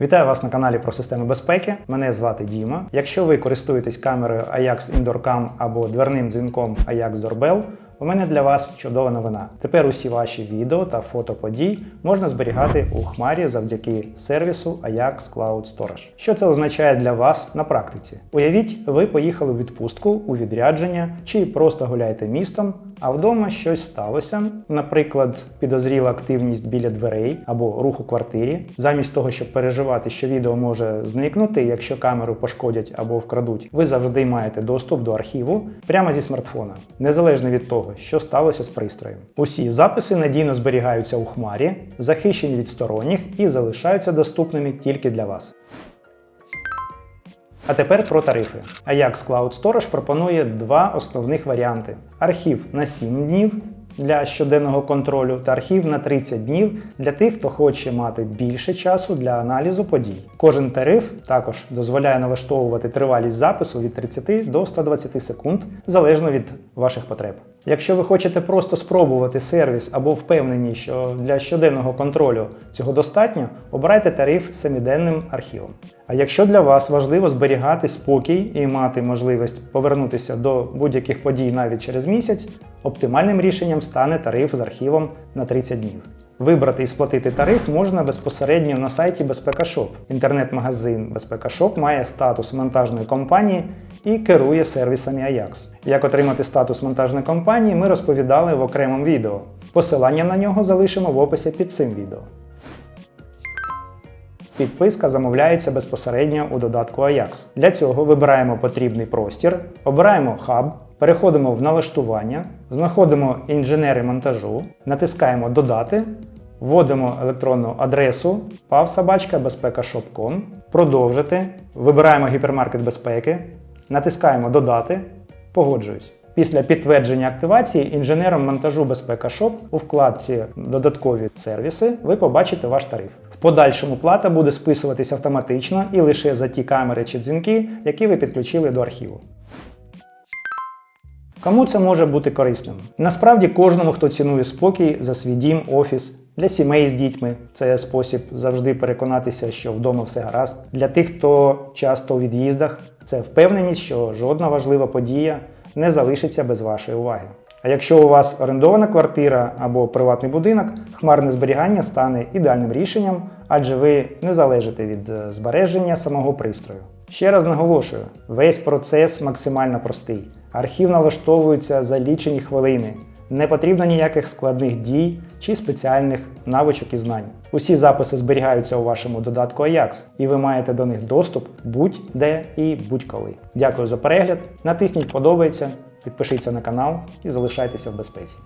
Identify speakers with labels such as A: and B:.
A: Вітаю вас на каналі про системи безпеки. Мене звати Діма. Якщо ви користуєтесь камерою Ajax Indoor Cam або дверним дзвінком Ajax Doorbell, у мене для вас чудова новина. Тепер усі ваші відео та фото подій можна зберігати у Хмарі завдяки сервісу Ajax Cloud Storage. Що це означає для вас на практиці? Уявіть, ви поїхали у відпустку у відрядження чи просто гуляєте містом, а вдома щось сталося, наприклад, підозріла активність біля дверей або рух у квартирі. Замість того, щоб переживати, що відео може зникнути, якщо камеру пошкодять або вкрадуть, ви завжди маєте доступ до архіву прямо зі смартфона, незалежно від того, що сталося з пристроєм. Усі записи надійно зберігаються у хмарі, захищені від сторонніх і залишаються доступними тільки для вас. А тепер про тарифи. Ajax Cloud Storage пропонує два основних варіанти: архів на 7 днів для щоденного контролю та архів на 30 днів для тих, хто хоче мати більше часу для аналізу подій. Кожен тариф також дозволяє налаштовувати тривалість запису від 30 до 120 секунд залежно від ваших потреб. Якщо ви хочете просто спробувати сервіс або впевнені, що для щоденного контролю цього достатньо, обирайте тариф з семиденним архівом. А якщо для вас важливо зберігати спокій і мати можливість повернутися до будь-яких подій навіть через місяць, оптимальним рішенням стане тариф з архівом на 30 днів. Вибрати і сплатити тариф можна безпосередньо на сайті Шоп. Інтернет-магазин Шоп має статус монтажної компанії і керує сервісами Ajax. Як отримати статус монтажної компанії, ми розповідали в окремому відео. Посилання на нього залишимо в описі під цим відео. Підписка замовляється безпосередньо у додатку Ajax. Для цього вибираємо потрібний простір, обираємо хаб, переходимо в налаштування, знаходимо інженери монтажу, натискаємо Додати, вводимо електронну адресу pavsobachka.bezpeka.shop.com, продовжити, вибираємо гіпермаркет безпеки, натискаємо Додати, погоджуюсь. Після підтвердження активації інженером монтажу Безпека Shop у вкладці Додаткові сервіси ви побачите ваш тариф. В подальшому плата буде списуватись автоматично і лише за ті камери чи дзвінки, які ви підключили до архіву. Кому це може бути корисним? Насправді кожному, хто цінує спокій за свій дім, офіс, для сімей з дітьми це спосіб завжди переконатися, що вдома все гаразд. Для тих, хто часто у від'їздах, це впевненість, що жодна важлива подія не залишиться без вашої уваги. А якщо у вас орендована квартира або приватний будинок, хмарне зберігання стане ідеальним рішенням, адже ви не залежите від е, збереження самого пристрою. Ще раз наголошую, весь процес максимально простий. Архів налаштовується за лічені хвилини. Не потрібно ніяких складних дій чи спеціальних навичок і знань. Усі записи зберігаються у вашому додатку Ajax, і ви маєте до них доступ будь-де і будь-коли. Дякую за перегляд. Натисніть подобається, підпишіться на канал і залишайтеся в безпеці.